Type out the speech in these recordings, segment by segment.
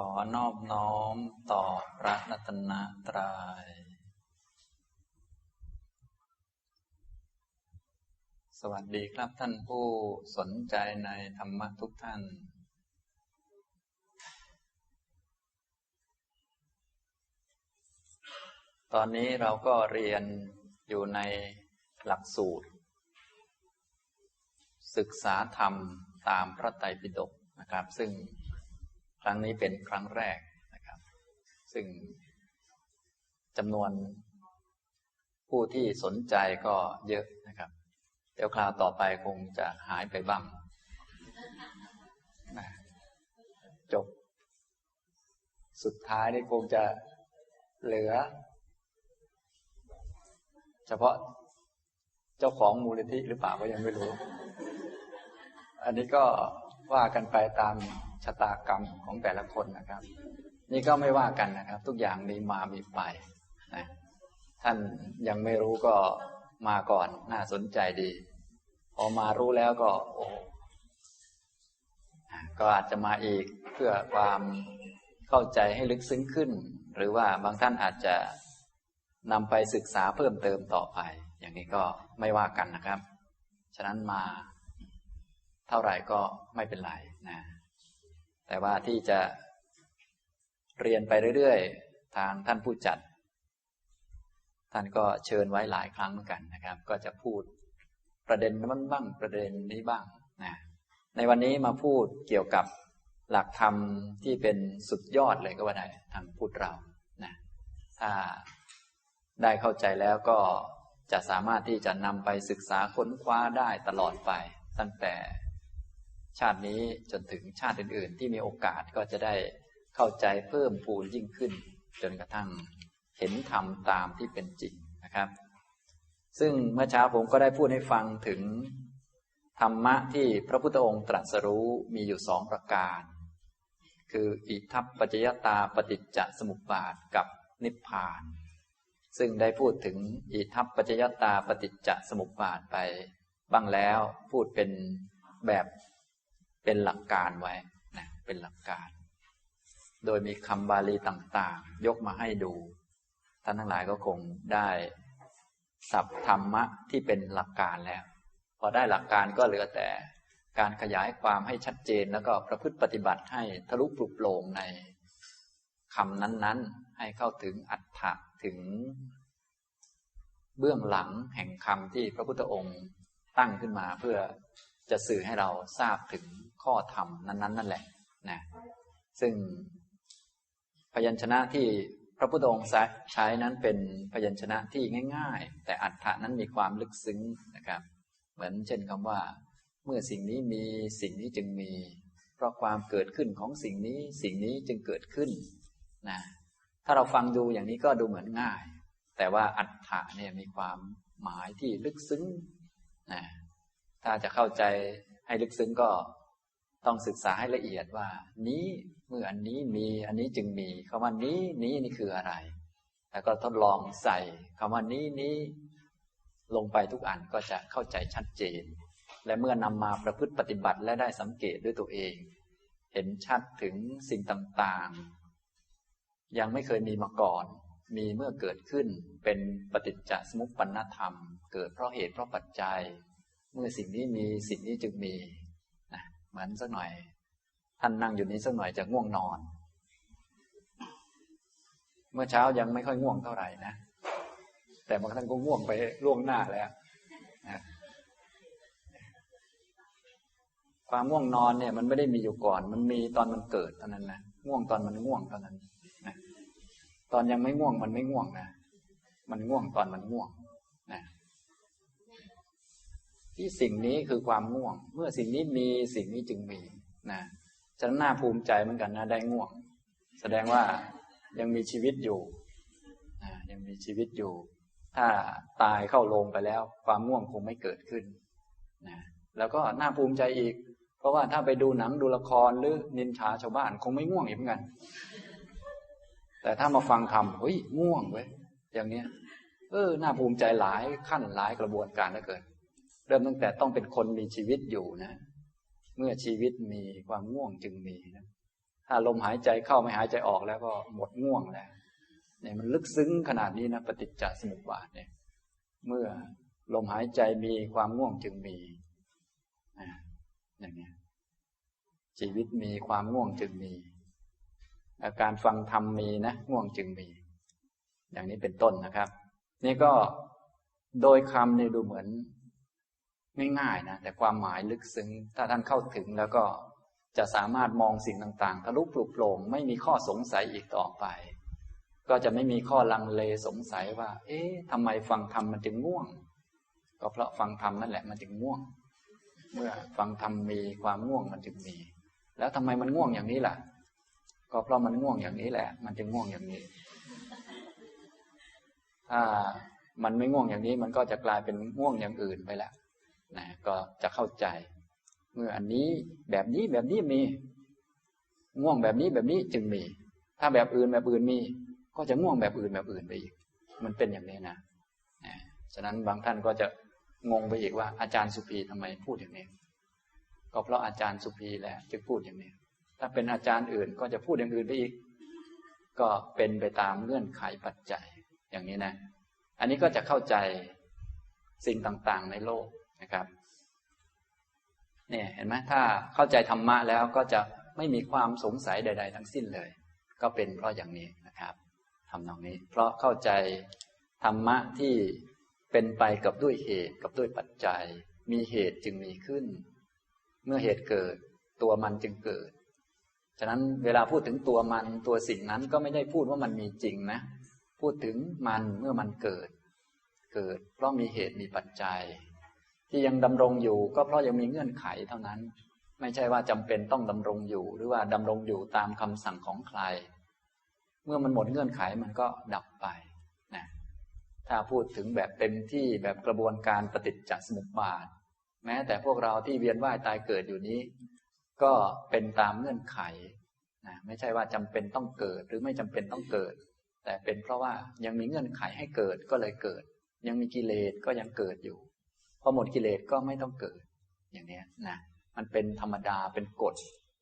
ขอนอบน้อมต่อพระรัตนตรยัย สวัสดีครับท่านผู้สนใจในธรรมะทุกท่าน ตอนนี้เราก็เรียนอยู่ในหลักสูตร ศึกษาธรรมตามพระไตรปิฎกนะครับ ซึ่ง ครั้งนี้เป็นครั้งแรกนะครับ ซึ่งจำนวนผู้ที่สนใจก็เยอะนะครับ เดี๋ยวคราวต่อไปคงจะหายไปบ้างนะจบ สุดท้ายนี่คงจะเหลือ เฉพาะเจ้าของมูลนิธิหรือเปล่าก็ยังไม่รู้ อันนี้ก็ว่ากันไปตาม ชะตากรรมของแต่ละคนนะครับ นี่ก็ไม่ว่ากันนะครับ ทุกอย่างมีมามีไปนะท่านยังไม่รู้ก็มาก่อนน่าสนใจดี พอมารู้แล้วก็ โอ้ก็อาจจะมาอีกเพื่อความเข้าใจให้ลึกซึ้งขึ้น หรือว่าบางท่านอาจจะนำไปศึกษาเพิ่มเติมต่อไป อย่างนี้ก็ไม่ว่ากันนะครับ ฉะนั้นมาเท่าไหร่ก็ไม่เป็นไรนะ แต่ว่าที่จะเรียนไปเรื่อยๆ ทางท่านผู้จัด ท่านก็เชิญไว้หลายครั้งเหมือนกันนะครับ ก็จะพูดประเด็นนั้นบ้างประเด็นนี้บ้างนะในวันนี้มาพูดเกี่ยวกับหลักธรรมที่เป็นสุดยอดเลยก็ว่าได้ทางพูดเรานะถ้าได้เข้าใจแล้วก็จะสามารถที่จะนำไปศึกษาค้นคว้าได้ตลอดไป ตั้งแต่ ชาตินี้จนถึงชาติอื่น ๆ ที่มีโอกาสก็จะได้เข้าใจเพิ่มพูนยิ่งขึ้น จนกระทั่งเห็นธรรมตามที่เป็นจริงนะครับ ซึ่งเมื่อเช้าผมก็ได้พูดให้ฟังถึงธรรมะที่พระพุทธองค์ตรัสรู้มีอยู่สองประการ คืออิทัปปัจจยตาปฏิจจสมุปบาทกับนิพพาน ซึ่งได้พูดถึงอิทัปปัจจยตาปฏิจจสมุปบาทไปบ้างแล้วพูดเป็นแบบ เป็นหลักการไว้นะเป็นหลักการ โดยมีคำบาลีต่างๆ ยกมาให้ดู ท่านทั้งหลายก็คงได้สับธรรมะที่เป็นหลักการแล้ว พอได้หลักการก็เหลือแต่การขยายความให้ชัดเจนแล้วก็ประพฤติปฏิบัติให้ทะลุปลุกโปร่งในคำนั้นๆ ให้เข้าถึงอัตถะถึง เบื้องหลังแห่งคำที่พระพุทธองค์ตั้งขึ้นมาเพื่อจะสื่อให้เราทราบถึง ข้อธรรมนั้นๆนั่นแหละนะซึ่งพยัญชนะที่พระพุทธองค์ใช้นั้นเป็นพยัญชนะที่ง่าย ๆ แต่อัฏฐานั้นมีความลึกซึ้งนะครับ เหมือนเช่นคำว่า เมื่อสิ่งนี้มีสิ่งนี้จึงมี เพราะความเกิดขึ้นของสิ่งนี้สิ่งนี้จึงเกิดขึ้นนะถ้าเราฟังดูอย่างนี้ก็ดูเหมือนง่าย แต่ว่าอัฏฐะเนี่ยมีความหมายที่ลึกซึ้งนะถ้าจะเข้าใจให้ลึกซึ้งก็ ต้องศึกษาให้ละเอียดว่า นี้เมื่ออันนี้มี อันนี้จึงมีคำว่านี้นี้นี่คืออะไร แล้วก็ทดลองใส่คำว่านี้นี้ลงไปทุกอันก็จะเข้าใจชัดเจน และเมื่อนำมาประพฤติปฏิบัติและได้สังเกตด้วยตัวเอง เห็นชัดถึงสิ่งต่างๆ ยังไม่เคยมีมาก่อน มีเมื่อเกิดขึ้นเป็นปฏิจจสมุปปนธรรม เกิดเพราะเหตุเพราะปัจจัย เมื่อสิ่งนี้มีสิ่งนี้จึงมี มือนสักหน่อย ท่านนั่งอยู่นี้สักหน่อยจะง่วงนอน เมื่อเช้ายังไม่ค่อยง่วงเท่าไหร่นะ แต่บางท่านก็ง่วงไปล่วงหน้าแล้วนะความง่วงนอนเนี่ย มันไม่ได้มีอยู่ก่อน มันมีตอนมันเกิดเท่านั้นนะง่วงตอนมันง่วงเท่านั้นนะตอนยังไม่ง่วงมันไม่ง่วงนะมันง่วงตอนมันง่วง ที่สิ่งนี้คือความง่วง เมื่อสิ่งนี้มีสิ่งนี้จึงมีนะฉะนั้นน่าภูมิใจเหมือนกันนะได้ง่วง แสดงว่ายังมีชีวิตอยู่นะยังมีชีวิตอยู่ ถ้าตายเข้าลงไปแล้ว ความง่วงคงไม่เกิดขึ้นนะแล้วก็น่าภูมิใจอีก เพราะว่าถ้าไปดูหนังดูละครหรือนินทาชาวบ้านคงไม่ง่วงอีกเหมือนกัน แต่ถ้ามาฟังธรรมเฮ้ยง่วงเว้ยอย่างเนี้ยเออน่าภูมิใจหลายขั้นหลายกระบวนการเหลือเกิน เริ่มตั้งแต่ต้องเป็นคนมีชีวิตอยู่นะ เมื่อชีวิตมีความง่วงจึงมีนะถ้าลมหายใจเข้าไม่หายใจออกแล้วก็หมดง่วงแล้วเนี่ยมันลึกซึ้งขนาดนี้นะปฏิจจสมุปบาทเนี่ย เมื่อลมหายใจมีความง่วงจึงมีอย่างนี้ชีวิตมีความง่วงจึงมี อาการฟังธรรมมีนะง่วงจึงมี อย่างนี้เป็นต้นนะครับ นี่ก็โดยคำเนี่ยดูเหมือน ง่ายนะแต่ความหมายลึกซึ้งถ้าท่านเข้าถึงแล้วก็จะสามารถมองสิ่งต่างๆทะลุปลุกโปร่งไม่มีข้อสงสัยอีกต่อไป ก็จะไม่มีข้อลังเลสงสัยว่า เอ๊ะทำไมฟังธรรมมันจึงง่วง ก็เพราะฟังธรรมนั่นแหละมันจึงง่วง เมื่อฟังธรรมมีความง่วงมันจึงมี แล้วทำไมมันง่วงอย่างนี้ล่ะ ก็เพราะมันง่วงอย่างนี้แหละ มันจึงง่วงอย่างนี้ถ้ามันไม่ง่วงอย่างนี้มันก็จะกลายเป็นง่วงอย่างอื่นไปแล้ว นะก็จะเข้าใจ เมื่ออันนี้แบบนี้แบบนี้มีง่วงแบบนี้แบบนี้จึงมี ถ้าแบบอื่นแบบอื่นมี ก็จะง่วงแบบอื่นแบบอื่นไปอีก มันเป็นอย่างนี้นะนะฉะนั้นบางท่านก็จะงงไปอีกว่าอาจารย์สุภีทำไมพูดอย่างนี้ ก็เพราะอาจารย์สุภีแหละจึงพูดอย่างนี้ ถ้าเป็นอาจารย์อื่นก็จะพูดอย่างอื่นไปอีก ก็เป็นไปตามเงื่อนไขปัจจัยอย่างนี้นะ อันนี้ก็จะเข้าใจสิ่งต่างๆในโลก นะครับ เนี่ยเห็นไหมถ้าเข้าใจธรรมะแล้วก็จะไม่มีความสงสัยใด ๆ ทั้งสิ้นเลย ก็เป็นเพราะอย่างนี้นะครับทำนองนี้ เพราะเข้าใจธรรมะที่เป็นไปกับด้วยเหตุกับด้วยปัจจัย มีเหตุจึงมีขึ้น เมื่อเหตุเกิดตัวมันจึงเกิด ฉะนั้นเวลาพูดถึงตัวมันตัวสิ่งนั้นก็ไม่ได้พูดว่ามันมีจริงนะ พูดถึงมันเมื่อมันเกิด เกิดเพราะมีเหตุมีปัจจัย ที่ยังดำรงอยู่ ก็เพราะยังมีเงื่อนไขเท่านั้น ไม่ใช่ว่าจำเป็นต้องดำรงอยู่ หรือว่าดำรงอยู่ตามคำสั่งของใคร เมื่อมันหมดเงื่อนไขมันก็ดับไปนะถ้าพูดถึงแบบเต็มที่แบบกระบวนการปฏิจจสมุปบาท แม้แต่พวกเราที่เวียนว่ายตายเกิดอยู่นี้ ก็เป็นตามเงื่อนไขนะไม่ใช่ว่าจำเป็นต้องเกิดหรือไม่จำเป็นต้องเกิด แต่เป็นเพราะว่ายังมีเงื่อนไขให้เกิดก็เลยเกิด ยังมีกิเลสก็ยังเกิดอยู่ อหมดกิเลสก็ไม่ต้องเกิด อย่างนี้นะมันเป็นธรรมดาเป็นกฎ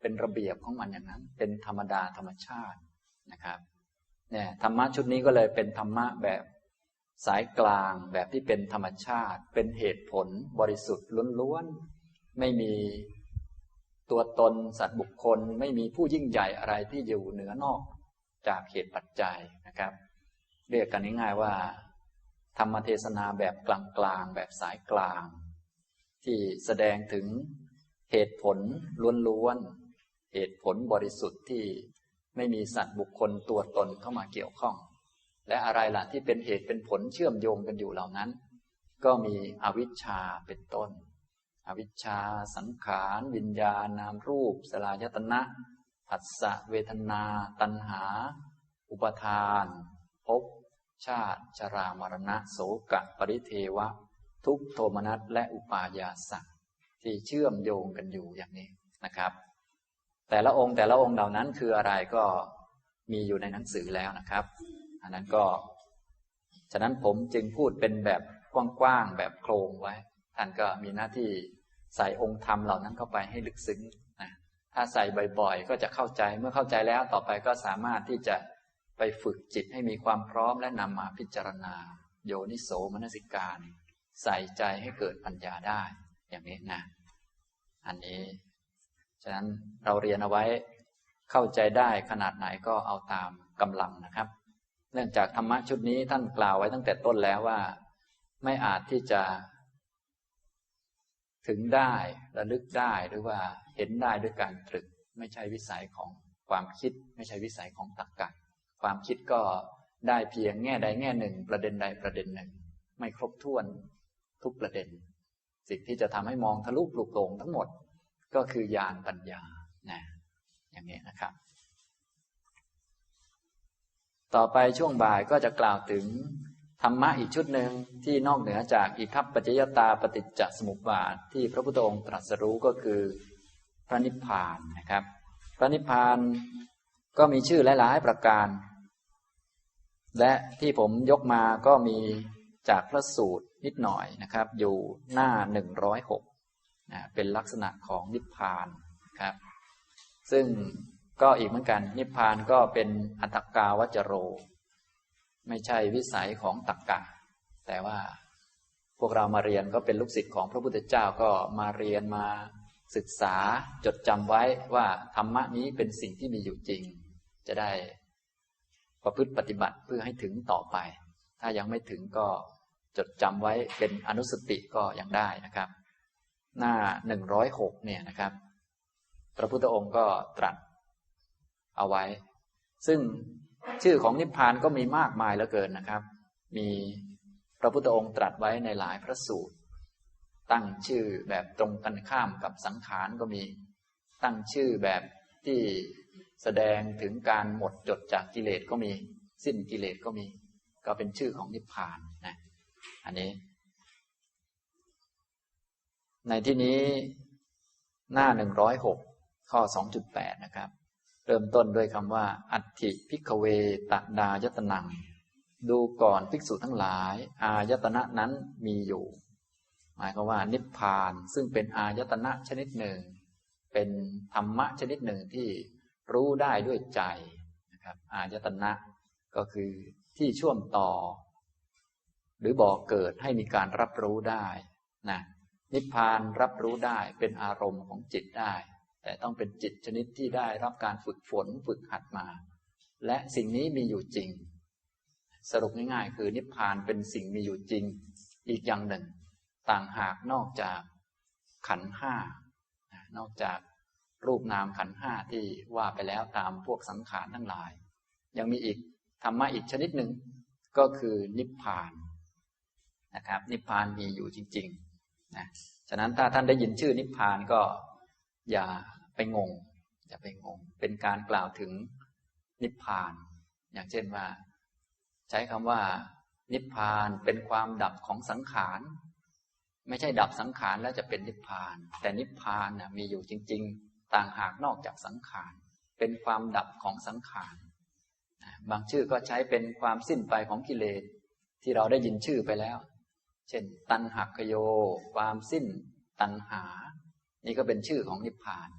เป็นระเบียบของมันอย่างนั้น เป็นธรรมดาธรรมชาตินะครับเนี่ยธรรมะชุดนี้ก็เลยเป็นธรรมะแบบสายกลางแบบที่เป็นธรรมชาติ เป็นเหตุผลบริสุทธิ์ล้วนๆไม่มีตัวตนสัตว์บุคคล ไม่มีผู้ยิ่งใหญ่อะไรที่อยู่เหนือนอกจากเหตุปัจจัยนะครับ เรียกกันง่ายๆว่า ธรรมเทศนาแบบกลางๆ แบบสายกลาง ที่แสดงถึงเหตุผลล้วนๆ เหตุผลบริสุทธิ์ที่ไม่มีสัตว์บุคคลตัวตนเข้ามาเกี่ยวข้อง และอะไรล่ะที่เป็นเหตุเป็นผลเชื่อมโยงกันอยู่เหล่านั้น ก็มีอวิชชาเป็นต้น อวิชชา สังขาร วิญญาณนามรูป สลายตนะผัสสะเวทนา ตัณหา อุปทาน ชาติ ชรามรณะโสกะปริเทวะ ทุกโทมนัสและอุปายาสักที่เชื่อมโยงกันอยู่อย่างนี้นะครับ แต่ละองค์แต่ละองค์เหล่านั้นคืออะไรก็มีอยู่ในหนังสือแล้วนะครับ อันนั้นก็ ฉะนั้นผมจึงพูดเป็นแบบกว้างๆแบบโครงไว้ ท่านก็มีหน้าที่ใส่องค์ธรรมเหล่านั้นเข้าไปให้ลึกซึ้งนะถ้าใส่บ่อยๆ ก็จะเข้าใจเมื่อเข้าใจแล้วต่อไปก็สามารถที่จะ ไปฝึกจิตให้มีความพร้อมและนำมาพิจารณา โยนิโสมนสิการ ใส่ใจให้เกิดปัญญาได้ อย่างนี้นะ อันนี้ ฉะนั้นเราเรียนเอาไว้ เข้าใจได้ขนาดไหนก็เอาตามกำลังนะครับ เนื่องจากธรรมะชุดนี้ท่านกล่าวไว้ตั้งแต่ต้นแล้วว่า ไม่อาจที่จะ ถึงได้ระลึกได้หรือว่าเห็นได้ด้วยการตรึก ไม่ใช่วิสัยของความคิด ไม่ใช่วิสัยของตรรกะ ความคิดก็ได้เพียงแง่ใดแง่หนึ่ง ประเด็นใดประเด็นหนึ่ง ไม่ครบถ้วนทุกประเด็น สิ่งที่จะทำให้มองทะลุปลุกโปร่งทั้งหมด ก็คือญาณปัญญานะอย่างนี้นะครับ ต่อไปช่วงบ่ายก็จะกล่าวถึงธรรมะอีกชุดหนึ่งที่นอกเหนือจากอิทัปปัจจยตาปฏิจจสมุปบาทที่พระพุทธองค์ตรัสรู้ก็คือพระนิพพานนะครับ พระนิพพานก็มีชื่อหลาย ๆ ประการ และที่ผมยกมาก็มีจากพระสูตรนิดหน่อยนะครับ อยู่หน้าหนึ่งร้อยหกนะเป็นลักษณะของนิพพานครับ ซึ่งก็อีกเหมือนกัน นิพพานก็เป็นอัตกาวัจโร ไม่ใช่วิสัยของตักกะ แต่ว่าพวกเรามาเรียนก็เป็นลูกศิษย์ของพระพุทธเจ้าก็มาเรียนมาศึกษาจดจำไว้ว่าธรรมะนี้เป็นสิ่งที่มีอยู่จริง จะได้ ประพฤติปฏิบัติเพื่อให้ถึงต่อไป ถ้ายังไม่ถึงก็จดจำไว้เป็นอนุสติก็ยังได้นะครับ หน้าหนึ่งร้อยหกเนี่ยนะครับ พระพุทธองค์ก็ตรัสเอาไว้ ซึ่งชื่อของนิพพานก็มีมากมายเหลือเกินนะครับ มีพระพุทธองค์ตรัสไว้ในหลายพระสูตร ตั้งชื่อแบบตรงกันข้ามกับสังขารก็มี ตั้งชื่อแบบที่ แสดงถึงการหมดจดจากกิเลสก็มี สิ้นกิเลสก็มี ก็เป็นชื่อของนิพพานนะอันนี้ ในที่นี้หน้าหนึ่งร้อยหกข้อสองจุดแปดนะครับ เริ่มต้นด้วยคำว่า อัตถิพิกเวตดายตนัง ดูก่อนภิกษุทั้งหลาย อายตนะนั้นมีอยู่ หมายความว่า นิพพานซึ่งเป็นอายตนะชนิดหนึ่ง เป็นธรรมะชนิดหนึ่งที่ รู้ได้ด้วยใจนะครับอายตนะก็คือที่ช่วงต่อ หรือบอกเกิดให้มีการรับรู้ได้นะนิพพานรับรู้ได้เป็นอารมณ์ของจิตได้ แต่ต้องเป็นจิตชนิดที่ได้รับการฝึกฝนฝึกหัดมา และสิ่งนี้มีอยู่จริง สรุปง่ายๆ คือนิพพานเป็นสิ่งมีอยู่จริง อีกอย่างหนึ่ง ต่างหากนอกจากขันห้านอกจาก รูปนามขันห้าที่ว่าไปแล้วตามพวกสังขารทั้งหลาย ยังมีอีกธรรมะอีกชนิดหนึ่งก็คือนิพพานนะครับ นิพพานมีอยู่จริงๆนะฉะนั้นถ้าท่านได้ยินชื่อนิพพานก็อย่าไปงง อย่าไปงง เป็นการกล่าวถึงนิพพาน อย่างเช่นว่า ใช้คำว่า นิพพานเป็นความดับของสังขารไม่ใช่ดับสังขารแล้วจะเป็นนิพพาน แต่นิพพานนะมีอยู่จริง ๆ ต่างหากนอกจากสังขาร เป็นความดับของสังขาร บางชื่อก็ใช้เป็นความสิ้นไปของกิเลสที่เราได้ยินชื่อไปแล้ว เช่น ตันหักโย ความสิ้นตันหา นี่ก็เป็นชื่อของนิพพาน